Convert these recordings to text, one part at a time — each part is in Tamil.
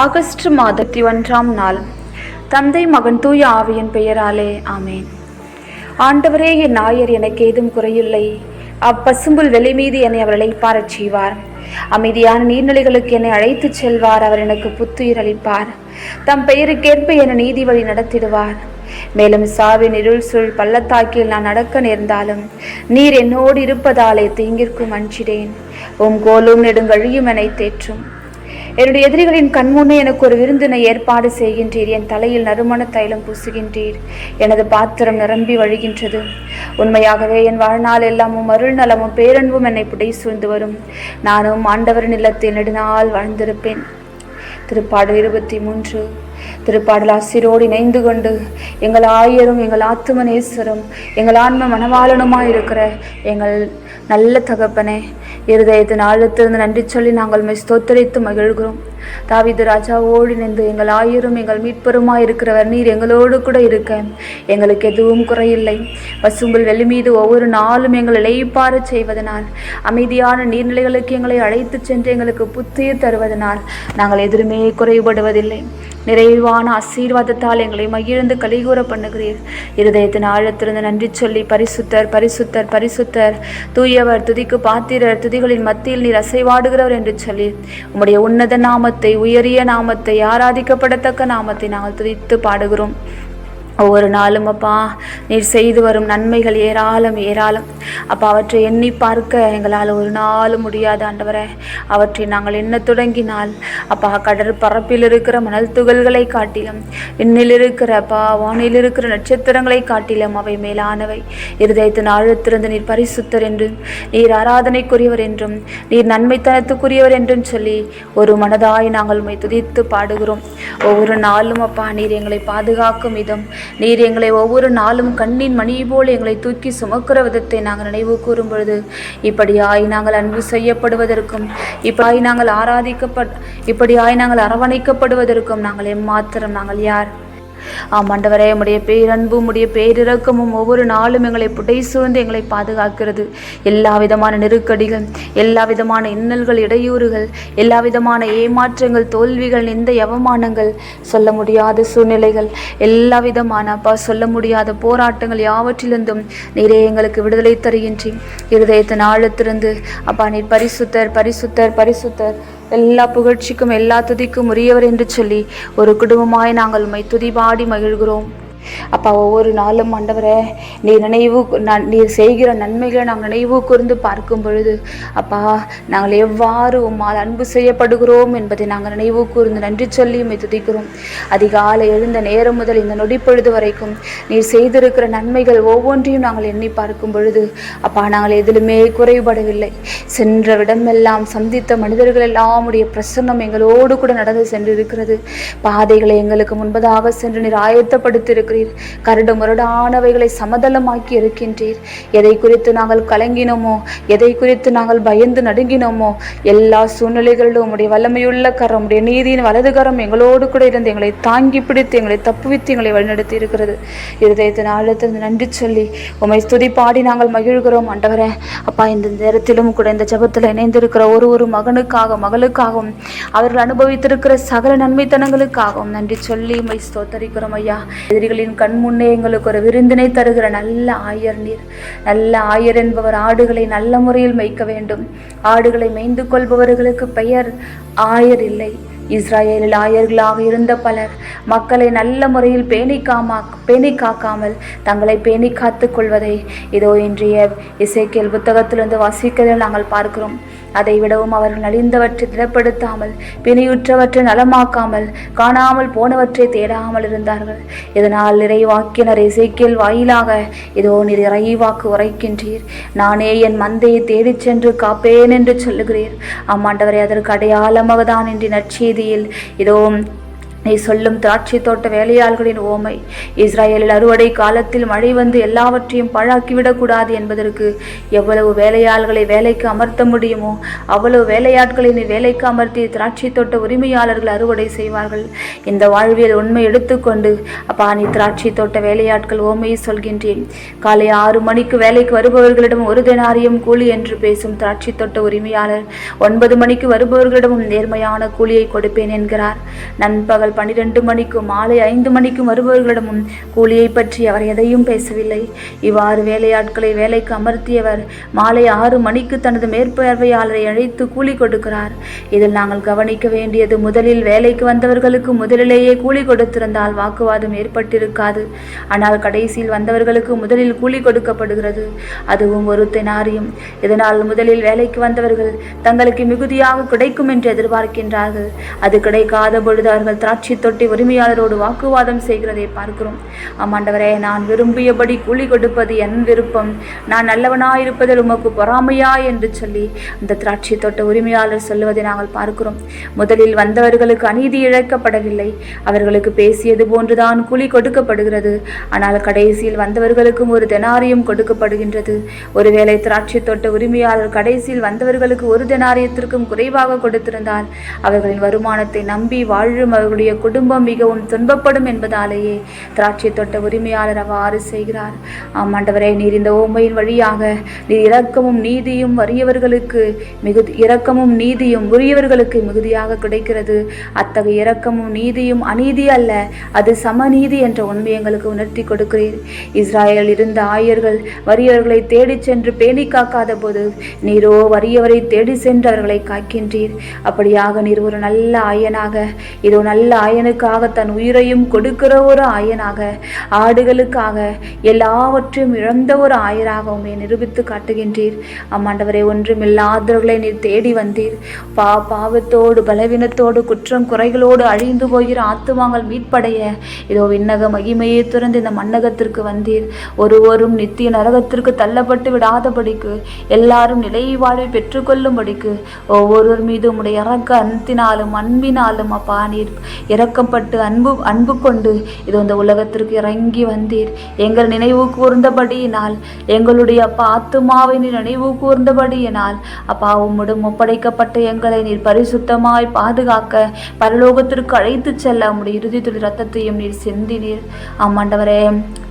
ஆகஸ்ட் மாதத்தி ஒன்றாம் நாள். தந்தை மகன் தூய ஆவியின் பெயராலே ஆமேன். ஆண்டவரே என் நாயர் எனக்கு ஏதும் குறையில்லை. அப்பசும்புல் வெளி மீது என்னை அவர் இளைப்பாரச் செய்வார். அமைதியான நீர்நிலைகளுக்கு என்னை அழைத்துச் செல்வார். அவர் எனக்கு புத்துயிர் அளிப்பார். தம் பெயருக்கேற்ப என்னை நீதி வழி நடத்திடுவார். மேலும் சாவின் இருள் சூழ் பள்ளத்தாக்கில் நான் நடக்க நேர்ந்தாலும் நீர் என்னோடு இருப்பதாலே தீங்கிற்கும் அஞ்சிடேன் உம் கோலும் நெடுங்கழியும் என தேற்றும். என்னுடைய எதிரிகளின் கண்முன்னே எனக்கு ஒரு விருந்தினை ஏற்பாடு செய்கின்றீர். என் தலையில் நறுமண தைலம் பூசுகின்றீர். எனது பாத்திரம் நிரம்பி வழிகின்றது. உண்மையாகவே என் வாழ்நாள் எல்லாமும் அருள் நலமும் பேரன்பும் என்னை புடை சூழ்ந்து வரும். நானும் ஆண்டவரின் இல்லத்தில் நெடுநாள் வாழ்ந்திருப்பேன். திருப்பாடல் இருபத்தி மூன்று திருப்பாடல் ஆசிரோடு இணைந்து கொண்டு எங்கள் ஆயரும் எங்கள் ஆத்தும எங்கள் ஆன்ம மனவாளனுமாய் இருக்கிற எங்கள் நல்ல தகப்பனே இருதயத்தின் ஆழத்திலிருந்து நன்றி சொல்லி நாங்கள் உண்மை ஸ்தோத்தரித்து மகிழ்கிறோம். தாவிது ராஜா ஓடிணைந்து எங்கள் ஆயிரும் எங்கள் மீட்பருமாய் இருக்கிறவர் நீர் எங்களோடு கூட இருக்க. எங்களுக்கு எதுவும் குறையில்லை. பசும்புல் வெளி மீது ஒவ்வொரு நாளும் எங்களை இழைப்பாறு செய்வதனால் அமைதியான நீர்நிலைகளுக்கு எங்களை அழைத்துச் சென்று எங்களுக்கு புத்துயிர் தருவதனால் நாங்கள் எதிலுமே குறைபடுவதில்லை நிறைவான ஆசீர்வாதத்தால் எங்களை மகிழ்ந்து கலிகூற பண்ணுகிறீர். இருதயத்தின் ஆழத்திலிருந்து நன்றி சொல்லி பரிசுத்தர் பரிசுத்தர் பரிசுத்தர். தூயவர் துதிக்கு பாத்திரர் துதிகளின் மத்தியில் நீர் அசைவாடுகிறவர் என்று சொல்லி உம்முடைய உன்னத நாம நாமத்தை உயரிய நாமத்தை ஆராதிக்கப்படத்தக்க நாமத்தை நாங்கள் துதித்து பாடுகிறோம். ஒவ்வொரு நாளும் அப்பா நீர் செய்து வரும் நன்மைகள் ஏராளம் ஏராளம். அப்பா அவற்றை எண்ணி பார்க்க எங்களால் ஒரு நாளும் முடியாது ஆண்டவரே. அவற்றை நாங்கள் என்ன தொடங்கினால் அப்பா கடற் பரப்பில் இருக்கிற மணல் துகள்களை காட்டிலும் விண்ணில் இருக்கிற அப்பா வானில் இருக்கிற நட்சத்திரங்களை காட்டிலும் அவை மேலானவை. இருதயத்தின் ஆழத்திலிருந்து நீர் பரிசுத்தர் என்றும் நீர் ஆராதனைக்குரியவர் என்றும் நீர் நன்மைத்தனத்துக்குரியவர் என்றும் சொல்லி ஒரு மனதாய் நாங்கள் உண்மை துதித்து பாடுகிறோம். ஒவ்வொரு நாளும் அப்பா நீர் எங்களை பாதுகாக்கும் விதம் நீர் எங்களை ஒவ்வொரு நாளும் கண்ணின் மணி போல் எங்களை தூக்கி சுமக்கிற விதத்தை நாங்கள் நினைவு கூறும் பொழுது இப்படியாய் நாங்கள் அன்பு செய்யப்படுவதற்கும் இப்படியாய் நாங்கள் ஆராதிக்கப்பட் இப்படியாய் நாங்கள் அரவணைக்கப்படுவதற்கும் நாங்கள் எம்மாத்திரம் நாங்கள் யார்? ஆமாண்டவரே உடைய பேரன்பும் உடைய பேரிறக்கமும் ஒவ்வொரு நாளும் எங்களை புடை சூழ்ந்து எங்களை பாதுகாக்கிறது. எல்லா விதமான நெருக்கடிகள் எல்லா விதமான இன்னல்கள் இடையூறுகள் எல்லா விதமான ஏமாற்றங்கள் தோல்விகள் இந்த எவமானங்கள் சொல்ல முடியாத சூழ்நிலைகள் எல்லா விதமான அப்பா சொல்ல முடியாத போராட்டங்கள் யாவற்றிலிருந்தும் நீரே எங்களுக்கு விடுதலை தருகின்றேன் இருதயத்தின் ஆழத்திலிருந்து அப்பா நீர் பரிசுத்தர் பரிசுத்தர் பரிசுத்தர். எல்லா புகழ்ச்சிக்கும் எல்லா துதிக்கும் உரியவர் என்று சொல்லி ஒரு குடும்பமாய் நாங்கள் உம்மை துதி பாடி மகிழ்கிறோம். அப்பா ஒவ்வொரு நாளும் ஆண்டவரே நீ நினைவு நான் நீர் செய்கிற நன்மைகளை நாங்கள் நினைவு கூர்ந்து பார்க்கும் பொழுது அப்பா நாங்கள் எவ்வாறு உம்மால் அன்பு செய்யப்படுகிறோம் என்பதை நாங்கள் நினைவு கூர்ந்து நன்றி சொல்லி உம்மை துதிக்கிறோம். அதிகாலை எழுந்த நேரம் முதல் இந்த நொடி பொழுது வரைக்கும் நீர் செய்திருக்கிற நன்மைகள் ஒவ்வொன்றையும் நாங்கள் எண்ணி பார்க்கும் பொழுது அப்பா நாங்கள் எதிலுமே குறைபடவில்லை. சென்ற இடமெல்லாம் சந்தித்த மனிதர்கள் எல்லாம் உடைய பிரசன்னம் எங்களோடு கூட நடந்து சென்றிருக்கிறது. பாதைகளை எங்களுக்கு முன்பதாக சென்று நீர் இருக்கிறீர் கரடு முரடானவைகளை சமதளமாக்கி இருக்கின்றீர். எதை குறித்து நாங்கள் கலங்கினோமோ எதை குறித்து நாங்கள் பயந்து நடுங்கினோமோ எல்லா சூழ்நிலைகளிலும் உடைய வல்லமையுள்ள கரம் உடைய நீதியின் வலதுகரம் எங்களோடு கூட இருந்து எங்களை தாங்கி பிடித்து எங்களை தப்புவித்து எங்களை வழிநடத்தி இருக்கிறது. இருதயத்தின் ஆழத்திலிருந்து நன்றி சொல்லி உமை ஸ்துதி பாடி நாங்கள் மகிழ்கிறோம். ஆண்டவரே அப்பா இந்த நேரத்திலும் கூட இந்த ஜபத்தில் இணைந்திருக்கிற ஒரு ஒரு மகனுக்காக மகளுக்காகவும் அவர்கள் அனுபவித்திருக்கிற சகல நன்மைத்தனங்களுக்காகவும் நன்றி சொல்லி உமை ஸ்தோத்தரிக்கிறோம் ஐயா. எதிரிகளின் கண் முன்னே எங்களுக்கு ஒரு விருந்தினை தருகிற நல்ல ஆயர் நீர். நல்ல ஆயர் என்பவர் ஆடுகளை நல்ல முறையில் மேய்க்க வேண்டும். ஆடுகளை மேய்ந்து கொள்பவர்களுக்கு பெயர் ஆயர் இல்லை. இஸ்ராயேலில் ஆயர்களாக இருந்த பலர் மக்களை நல்ல முறையில் பேணி பேணி காக்காமல் தங்களை பேணி காத்து கொள்வதை. இதோ இன்றைய இசைக்கியல் புத்தகத்திலிருந்து வாசிக்கிறதில் நாங்கள் பார்க்கிறோம். அதை விடவும் அவர்கள் நலிந்தவற்றை திடப்படுத்தாமல் பிணியுற்றவற்றை நலமாக்காமல் காணாமல் போனவற்றை தேடாமல் இருந்தார்கள். இதனால் நிறைவாக்கினர் இசைக்கியல் வாயிலாக இதோ நீர் இறைவாக்கு உரைக்கின்றீர். நானே என் மந்தையை தேடிச் சென்று காப்பேன் என்று சொல்லுகிறீர். அம்மாண்டவரை அதற்கு அடையாளமாக தான் இன்று நற்செய்தியில் இதோ நீ சொல்லும் திராட்சை தோட்ட வேலையாள்களின் ஓமை. இஸ்ரேலில் அறுவடை காலத்தில் மழை வந்து எல்லாவற்றையும் பழாக்கிவிடக்கூடாது என்பதற்கு எவ்வளவு வேலையாள்களை வேலைக்கு அமர்த்த முடியுமோ அவ்வளவு வேலையாட்களை நீ வேலைக்கு அமர்த்தி திராட்சை தோட்ட உரிமையாளர்கள் அறுவடை செய்வார்கள். இந்த வாழ்வியல் உண்மை எடுத்துக்கொண்டு அப்பா நீ திராட்சை தோட்ட வேலையாட்கள் ஓமையை சொல்கின்றேன். காலை ஆறு மணிக்கு வேலைக்கு வருபவர்களிடம் ஒரு தினாரியம் கூலி என்று பேசும் திராட்சை தோட்ட உரிமையாளர் ஒன்பது மணிக்கு வருபவர்களிடமும் நேர்மையான கூலியை கொடுப்பேன் என்கிறார். நண்பகல் பன்னிரண்டு மணிக்கும் மாலை ஐந்து மணிக்கும் வருபவர்களிடமும் கூலியை பற்றி அவர் எதையும் பேசவில்லை. இவ்வாறு வேலையாட்களை வேலைக்கு அமர்த்தியவர் மாலை ஆறு மணிக்கு தனது மேற்பார்வையாளரை அழைத்து கூலி கொடுக்கிறார். இதில் நாங்கள் கவனிக்க வேண்டியது முதலில் வேலைக்கு வந்தவர்களுக்கு முதலிலேயே கூலி கொடுத்திருந்தால் வாக்குவாதம் ஏற்பட்டிருக்காது. ஆனால் கடைசியில் வந்தவர்களுக்கு முதலில் கூலி கொடுக்கப்படுகிறது. அதுவும் ஒரு தெனாரியும். இதனால் முதலில் வேலைக்கு வந்தவர்கள் தங்களுக்கு மிகுதியாக கிடைக்கும் என்று எதிர்பார்க்கின்றார்கள். அது கிடைக்காத பொழுது அவர்கள் திராட்சை தொட்டி உரிமையாளரோடு வாக்குவாதம் செய்கிறதை பார்க்கிறோம். ஆமாண்டவரே நான் விரும்பியபடி கூலி கொடுப்பது என் விருப்பம். நான் நல்லவனாயிருப்பதில் உமக்கு பொறாமையா என்று சொல்லி அந்த திராட்சை தோட்ட உரிமையாளர் சொல்லுவதை நாங்கள் பார்க்கிறோம். முதலில் வந்தவர்களுக்கு அநீதி இழைக்கப்படவில்லை. அவர்களுக்கு பேசியது போன்றுதான் கூலி கொடுக்கப்படுகிறது. ஆனால் கடைசியில் வந்தவர்களுக்கும் ஒரு தெனாரியம் கொடுக்கப்படுகின்றது. ஒருவேளை திராட்சை தோட்ட உரிமையாளர் கடைசியில் வந்தவர்களுக்கு ஒரு தெனாரியத்திற்கும் குறைவாக கொடுத்திருந்தால் அவர்களின் வருமானத்தை நம்பி வாழும் அவர்களுடைய அவருடைய குடும்பம் மிகவும் துன்பப்படும் என்பதாலேயே திராட்சை தோட்ட உரிமையாளர் அவ்வாறு செய்கிறார். ஆமாண்டவரே நீர் இந்த ஓமையின் வழியாக நீர் இரக்கமும் நீதியும் வறியவர்களுக்கு மிகுதி இரக்கமும் நீதியும் உரியவர்களுக்கு மிகுதியாக கிடைக்கிறது. அத்தகைய இரக்கமும் நீதியும் அநீதி அல்ல அது சமநீதி என்ற உண்மை எங்களுக்கு உணர்த்தி கொடுக்கிறீர். இஸ்ராயல் இருந்த ஆயர்கள் வறியவர்களை தேடிச் சென்று பேணி காக்காத போது நீரோ வறியவரை தேடி சென்று அவர்களை காக்கின்றீர். அப்படியாக நீர் ஒரு நல்ல ஆயனாக இதோ நல்ல ஆயனுக்காக தன் உயிரையும் கொடுக்கிற ஒரு ஆயனாக ஆடுகளுக்காக எல்லாவற்றையும் இழந்த ஒரு ஆயராக உண்மை நிரூபித்து காட்டுகின்றீர். அம்மாண்டவரை ஒன்றுமில்லாதவர்களை நீர் தேடி வந்தீர். பா பாவத்தோடு பலவீனத்தோடு குற்றம் குறைகளோடு அழிந்து போகிற ஆத்துமாங்கள் மீட்படைய இதோ விண்ணக மகிமையை துறந்து இந்த மன்னகத்திற்கு வந்தீர். ஒருவரும் நித்திய நரகத்திற்கு தள்ளப்பட்டு விடாதபடிக்கு எல்லாரும் நிலை வாழ்வை பெற்றுக்கொள்ளும்படிக்கு ஒவ்வொருவர் மீது உடைய இறக்க அன்பினாலும் அன்பினாலும் அப்பா நீர் இறக்கப்பட்டு அன்பு அன்பு கொண்டு இது இந்த உலகத்திற்கு இறங்கி வந்தீர். எங்கள் நினைவு கூர்ந்தபடியினால் எங்களுடைய அப்பா ஆத்துமாவை நீர் நினைவு கூர்ந்தபடியினால் அப்பா உம்மிடம் ஒப்படைக்கப்பட்ட எங்களை நீர் பரிசுத்தமாய் பாதுகாக்க பரலோகத்திற்கு அழைத்து செல்ல உம்முடைய இறுதி துளி ரத்தத்தையும் நீர் செந்தினீர். ஆமாண்டவரே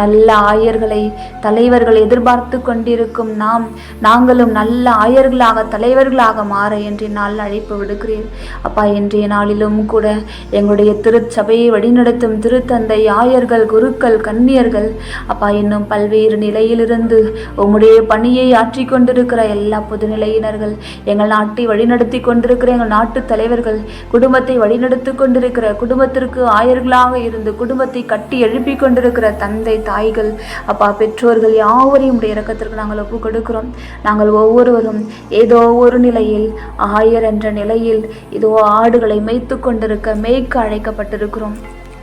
நல்ல ஆயர்களை தலைவர்கள் எதிர்பார்த்து கொண்டிருக்கும் நாம் நாங்களும் நல்ல ஆயர்களாக தலைவர்களாக மாற இன்றைய நாள் அழைப்பு விடுக்கிறீர். அப்பா இன்றைய நாளிலும் கூட எங்களுடைய திருச்சபையை வழிநடத்தும் திருத்தந்தை ஆயர்கள் குருக்கள் கன்னியர்கள் அப்பா இன்னும் பல்வேறு நிலையிலிருந்து உம்முடைய பணியை ஆற்றி கொண்டிருக்கிற எல்லா பொதுநிலையினர்கள் எங்கள் நாட்டை வழிநடத்தி கொண்டிருக்கிற எங்கள் நாட்டு தலைவர்கள் குடும்பத்தை வழிநடத்தி கொண்டிருக்கிற குடும்பத்திற்கு ஆயர்களாக இருந்து குடும்பத்தை கட்டி எழுப்பி கொண்டிருக்கிற தந்தை தாய்கள் அப்பா பெற்றோர்கள் யாவரையும் உடைய இறக்கத்திற்கு நாங்கள் ஒப்பு கொடுக்கிறோம். நாங்கள் ஒவ்வொருவரும் ஏதோ ஒரு நிலையில் ஆயர் என்ற நிலையில் இதோ ஆடுகளை மேய்த்து கொண்டிருக்க மேய்க்க அழைக்கப்பட்டிருக்கிறோம்.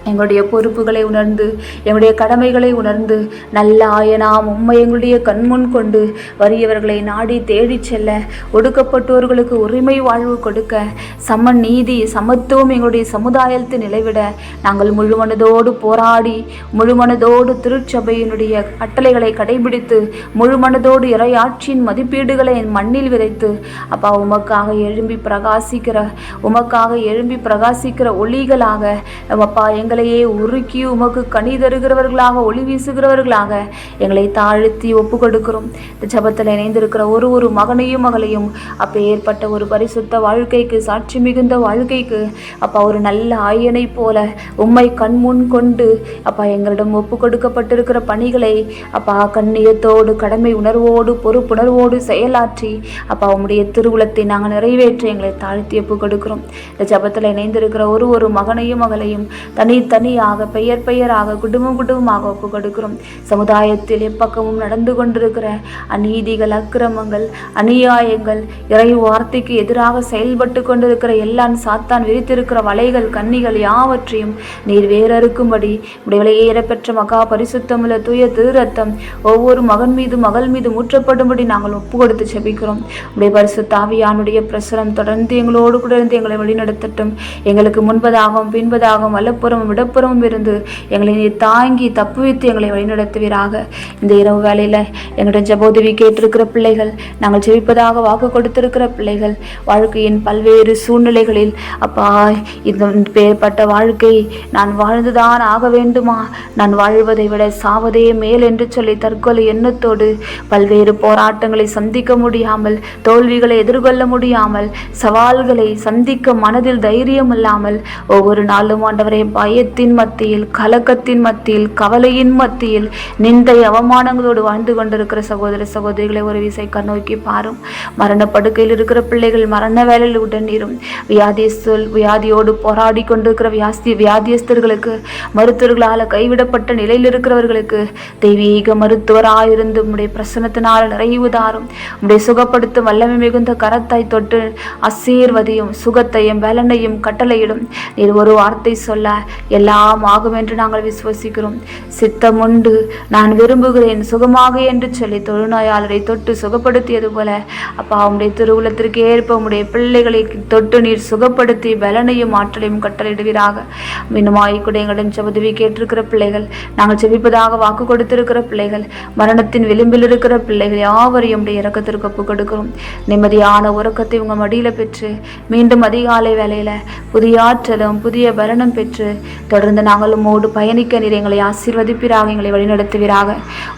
எங்களுடைய பொறுப்புகளை உணர்ந்து எங்களுடைய கடமைகளை உணர்ந்து நல்ல ஆயனாம் உண்மை எங்களுடைய கண்முன் கொண்டு வறியவர்களை நாடி தேடிச் செல்ல ஒடுக்கப்பட்டோர்களுக்கு உரிமை வாழ்வு கொடுக்க சம நீதி சமத்துவம் எங்களுடைய சமுதாயத்தில் நிலைவிட நாங்கள் முழுமனதோடு போராடி முழுமனதோடு திருச்சபையினுடைய கட்டளைகளை கடைபிடித்து முழுமனதோடு இறையாட்சியின் மதிப்பீடுகளை என் மண்ணில் விதைத்து அப்பா உமக்காக எழும்பி பிரகாசிக்கிற உமக்காக எழும்பி பிரகாசிக்கிற ஒளிகளாக அப்பா எங்கள் எங்களையே உருக்கி உமக்கு கனி தருகிறவர்களாக ஒளி வீசுகிறவர்களாக எங்களை தாழ்த்தி ஒப்பு கொடுக்கிறோம் இந்த ஜபத்தில் இணைந்திருக்கிற ஒரு ஒரு மகனையும் மகளையும் அப்போ ஏற்பட்ட ஒரு பரிசுத்த வாழ்க்கைக்கு சாட்சி மிகுந்த வாழ்க்கைக்கு அப்பா ஒரு நல்ல ஆயனை போல உம்மை கண்முன் கொண்டு அப்பா எங்களிடம் ஒப்பு கொடுக்கப்பட்டிருக்கிற பணிகளை அப்பா கண்ணியத்தோடு கடமை உணர்வோடு பொறுப்புணர்வோடு செயலாற்றி அப்பா உம்முடைய திருவுளத்தை நாங்கள் நிறைவேற்றி எங்களை தாழ்த்தி ஒப்பு கொடுக்கிறோம் இந்த ஜபத்தில் இணைந்திருக்கிற ஒரு ஒரு மகனையும் மகளையும் தனி தனித்தனியாக பெயர் பெயராக குடும்பம் குடும்பமாக ஒப்பு கொடுக்கிறோம் சமுதாயத்தில் எப்பக்கமும் நடந்து கொண்டிருக்கிற அநீதிகள் அக்கிரமங்கள் அநியாயங்கள் இறை வார்த்தைக்கு எதிராக செயல்பட்டு கொண்டிருக்கிற எல்லாம் சாத்தான் விரித்திருக்கிற வலைகள் கன்னிகள் யாவற்றையும் நீர் வேறறுக்கும்படி உடைய விலையேற மகா பரிசுத்தமுள்ள தூய திருரத்தம் ஒவ்வொரு மகன் மீது மகள் மீது ஊற்றப்படும்படி நாங்கள் ஒப்பு கொடுத்து செபிக்கிறோம் உடைய பரிசு தாவியானுடைய பிரசுரம் தொடர்ந்து எங்களோடு கூட இருந்து எங்களை வழிநடத்தட்டும். எங்களுக்கு முன்பதாகவும் பின்பதாகவும் வலப்புறம் இடப்புறமும் இருந்து எங்களை நீ தாங்கி தப்புவித்து எங்களை வழிநடத்துவீராக. இந்த இரவு வேளையில் எங்களுடைய ஜபோதவி கேட்டிருக்கிற பிள்ளைகள் நாங்கள் ஜெபிப்பதாக வாக்கு கொடுத்திருக்கிற பிள்ளைகள் வாழ்க்கையின் பல்வேறு சூழ்நிலைகளில் அப்பா இந்த பேர்பட்ட வாழ்க்கை நான் வாழ்ந்துதான் ஆக வேண்டுமா? நான் வாழ்வதை விட சாவதே மேல் என்று சொல்லி தற்கொலை எண்ணத்தோடு பல்வேறு போராட்டங்களை சந்திக்க முடியாமல் தோல்விகளை எதிர்கொள்ள முடியாமல் சவால்களை சந்திக்க மனதில் தைரியம் இல்லாமல் ஒவ்வொரு நாளும் ஆண்டவரே பயத்தின் மத்தியில் கலக்கத்தின் மத்தியில் கவலையின் மத்தியில் நிந்தை அவமானங்களோடு வாழ்ந்து கொண்டிருக்கிற சகோதர சகோதரிகளை ஒரு விசை கண்ணோக்கி பாரும். மரண படுக்கையில் இருக்கிற பிள்ளைகள் மரண வேலையில் உடனீரும் வியாதிஸ்தல் வியாதியோடு போராடி கொண்டிருக்கிற வியாஸ்தி வியாதியஸ்தர்களுக்கு மருத்துவர்களால் கைவிடப்பட்ட நிலையில் இருக்கிறவர்களுக்கு தெய்வீக மருத்துவராயிருந்து உடைய பிரசனத்தினால் நிறைவு தாரும் உடைய சுகப்படுத்தும் வல்லமை மிகுந்த கரத்தாய் தொட்டு அசீர்வதியும் சுகத்தையும் பலனையும் கட்டளையிடும். நீர் ஒரு வார்த்தை சொல்ல எல்லாம் ஆகும் என்று நாங்கள் விசுவசிக்கிறோம். சித்தம் உண்டு. நான் விரும்புகிறேன். சுகமாக என்று சொல்லி தொழுநோயாளரை தொட்டு சுகப்படுத்தியது போல அப்பா உம்முடைய திருவுலத்திற்கு ஏற்ப உடைய பிள்ளைகளை தொட்டு நீர் சுகப்படுத்தி பலனையும் ஆற்றலையும் கட்டளையிடுவீராக. மீண்டுமாய் கூட எங்களிடம் உதவி கேட்டிருக்கிற பிள்ளைகள் நாங்கள் செபிப்பதாக வாக்கு கொடுத்திருக்கிற பிள்ளைகள் மரணத்தின் விளிம்பில் இருக்கிற பிள்ளைகள் யாவரையும் உடைய இறக்கத்திற்கு ஒப்பு கொடுக்கிறோம். நிம்மதியான உறக்கத்தை உங்கள் மடியில் பெற்று மீண்டும் அதிகாலை வேலையில் புதிய ஆற்றலும் புதிய பலனும் பெற்று தொடர்ந்து நாங்கள் உம்மோடு பயணிக்க நீர் எங்களை ஆசீர்வதிப்பீராக எங்களை வழிநடத்துவீராக.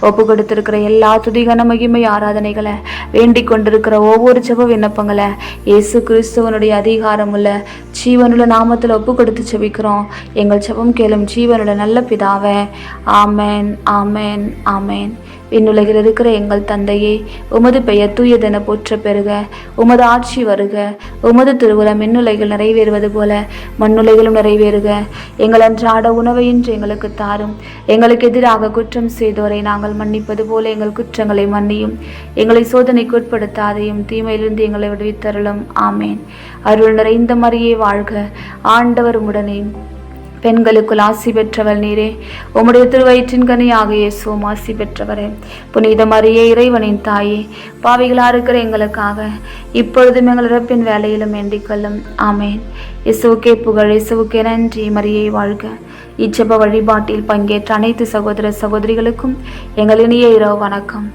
ஒப்பு கொடுத்திருக்கிற எல்லா துதிகன மகிமை ஆராதனைகளை வேண்டிக் கொண்டிருக்கிற ஒவ்வொரு ஜெப விண்ணப்பங்களை இயேசு கிறிஸ்துவனுடைய அதிகாரமுள்ள ஜீவனுள்ள நாமத்தில் ஒப்பு கொடுத்து செபிக்கிறோம் எங்கள் ஜெபம் கேளும் ஜீவனுள்ள நல்ல பிதாவே. ஆமேன் ஆமேன் ஆமேன். விண்ணுலகில் இருக்கிற எங்கள் தந்தையே உமது பெயர் தூயதென போற்ற பெறுக. உமது ஆட்சி வருக. உமது திருவுளம் மின்னுலைகள் நிறைவேறுவது போல மண்ணுலைகளும் நிறைவேறுக. எங்கள் அன்றாட உணவை இன்று எங்களுக்கு தாரும். எங்களுக்கு எதிராக குற்றம் செய்தோரை நாங்கள் மன்னிப்பது போல எங்கள் குற்றங்களை மன்னியும். எங்களை சோதனைக்கு உட்படுத்தாதையும் தீமையிலிருந்து எங்களை விடுவித்தருளும். ஆமேன். அருள் நிறைந்த மாதிரியே வாழ்க. ஆண்டவர் உடனே பெண்களுக்குள் ஆசி பெற்றவள் நீரே. உம்முடைய திருவயிற்றின் கனியாக இயேசுவும் ஆசி பெற்றவரே. புனித மரியே இறைவனின் தாயே பாவிகளாக இருக்கிற எங்களுக்காக இப்பொழுதும் எங்கள் இறப்பின் வேலையிலும் வேண்டிக்கொள்ளும் ஆமேன். இசுவுக்கே புகழ் இசுவுக்கே நன்றி. மரியை வாழ்க. இச்சப வழிபாட்டில் பங்கேற்ற அனைத்து சகோதர சகோதரிகளுக்கும் எங்கள் இனிய இரவு வணக்கம்.